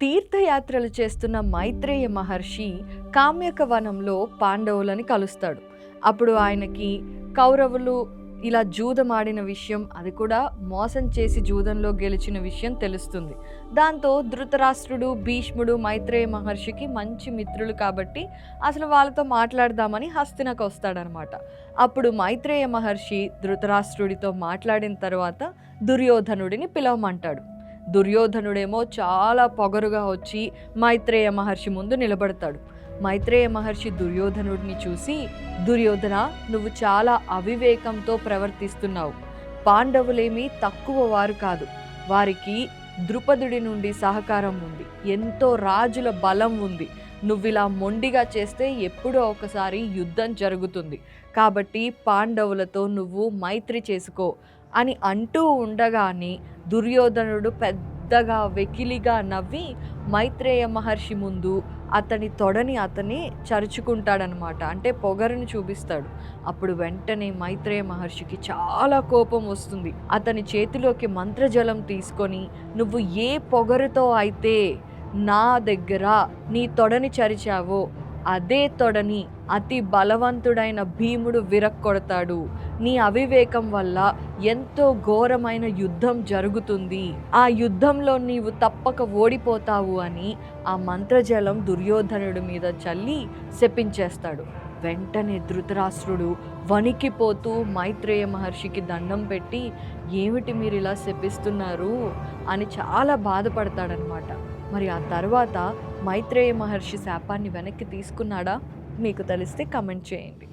తీర్థయాత్రలు చేస్తున్న మైత్రేయ మహర్షి కామ్యక వనంలో పాండవులని కలుస్తాడు. అప్పుడు ఆయనకి కౌరవులు ఇలా జూదమాడిన విషయం అది కూడా మోసం చేసి జూదంలో గెలిచిన విషయం తెలుస్తుంది. దాంతో ధృతరాష్ట్రుడు భీష్ముడు మైత్రేయ మహర్షికి మంచి మిత్రులు కాబట్టి అసలు వాళ్ళతో మాట్లాడదామని హస్తినకు వస్తాడనమాట. అప్పుడు మైత్రేయ మహర్షి ధృతరాష్ట్రుడితో మాట్లాడిన తర్వాత దుర్యోధనుడిని పిలవమంటాడు. దుర్యోధనుడేమో చాలా పొగరుగా వచ్చి మైత్రేయ మహర్షి ముందు నిలబడతాడు. మైత్రేయ మహర్షి దుర్యోధనుడిని చూసి దుర్యోధన నువ్వు చాలా అవివేకంతో ప్రవర్తిస్తున్నావు. పాండవులేమీ తక్కువ వారు కాదు. వారికి ద్రుపదుడి నుండి సహకారం ఉంది. ఎంతో రాజుల బలం ఉంది. నువ్విలా మొండిగా చేస్తే ఎప్పుడో ఒకసారి యుద్ధం జరుగుతుంది. కాబట్టి పాండవులతో నువ్వు మైత్రి చేసుకో అని అంటూ ఉండగానే దుర్యోధనుడు పెద్దగా వెకిలిగా నవ్వి మైత్రేయ మహర్షి ముందు అతని తొడని అతని చరుచుకుంటాడనమాట. అంటే పొగరుని చూపిస్తాడు. అప్పుడు వెంటనే మైత్రేయ మహర్షికి చాలా కోపం వస్తుంది. అతని చేతిలోకి మంత్రజలం తీసుకొని నువ్వు ఏ పొగరుతో అయితే నా దగ్గర నీ తొడని చరిచావో అదే తొడని అతి బలవంతుడైన భీముడు విరక్కొడతాడు. నీ అవివేకం వల్ల ఎంతో ఘోరమైన యుద్ధం జరుగుతుంది. ఆ యుద్ధంలో నీవు తప్పక ఓడిపోతావు అని ఆ మంత్రజలం దుర్యోధనుడి మీద చల్లి శపించేస్తాడు. వెంటనే ధృతరాష్ట్రుడు వణికిపోతూ మైత్రేయ మహర్షికి దండం పెట్టి ఏమిటి మీరు ఇలా శపిస్తున్నారు? అని చాలా బాధపడతాడనమాట. మరి ఆ తర్వాత మైత్రేయ మహర్షి శాపాన్ని వెనక్కి తీసుకున్నాడా? మీకు తెలిస్తే కమెంట్ చేయండి.